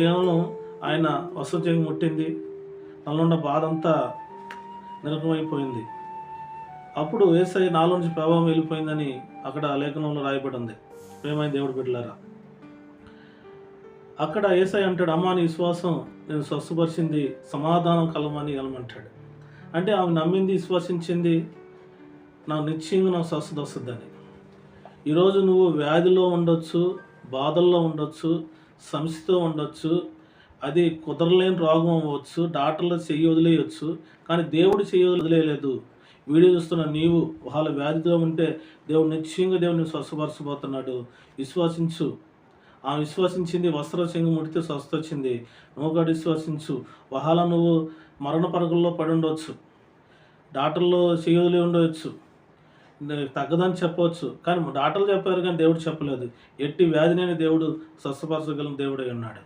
కేవలం ఆయన వసతి చెంగి ముట్టింది. నల్లుండ బాధ అంతా నిరకమైపోయింది అప్పుడు ఏసై నాలో నుంచి ప్రభావం వెళ్ళిపోయిందని అక్కడ లేఖనంలో రాయబడి ఉంది ప్రేమైన దేవుడు బిడ్డలారా అక్కడ ఏసై అంటాడు అమ్మ నీ విశ్వాసం నేను స్వస్థపరిచింది సమాధానం కలమని వెళ్ళమంటాడు అంటే ఆమె నమ్మింది విశ్వసించింది నాకు నిశ్చయంగా నాకు స్వస్థత వస్తుందని. ఈరోజు నువ్వు వ్యాధిలో ఉండొచ్చు బాధల్లో ఉండొచ్చు సమస్యతో ఉండొచ్చు అది కుదరలేని రోగం అవ్వచ్చు డాక్టర్లు చెయ్యి వదిలేయచ్చు కానీ దేవుడు చెయ్యి వదిలేయలేదు. వీడియో చూస్తున్న నీవు వాళ్ళ వ్యాధితో ఉంటే దేవుడు నిశ్చయంగా దేవుడిని స్వస్థపరచబోతున్నాడు. విశ్వసించు. ఆ విశ్వసించింది వస్త్ర చెంగు ముడితే స్వస్థ వచ్చింది నువ్వు కూడా విశ్వసించు. వహాల నువ్వు మరణ పరుగుల్లో పడి ఉండవచ్చు డాక్టర్లు చేయవలే ఉండవచ్చు తగ్గదని చెప్పవచ్చు. కానీ డాక్టర్లు చెప్పారు కానీ దేవుడు చెప్పలేదు. ఎట్టి వ్యాధినైన దేవుడు స్వస్థపరచగలిగిన దేవుడే ఉన్నాడు.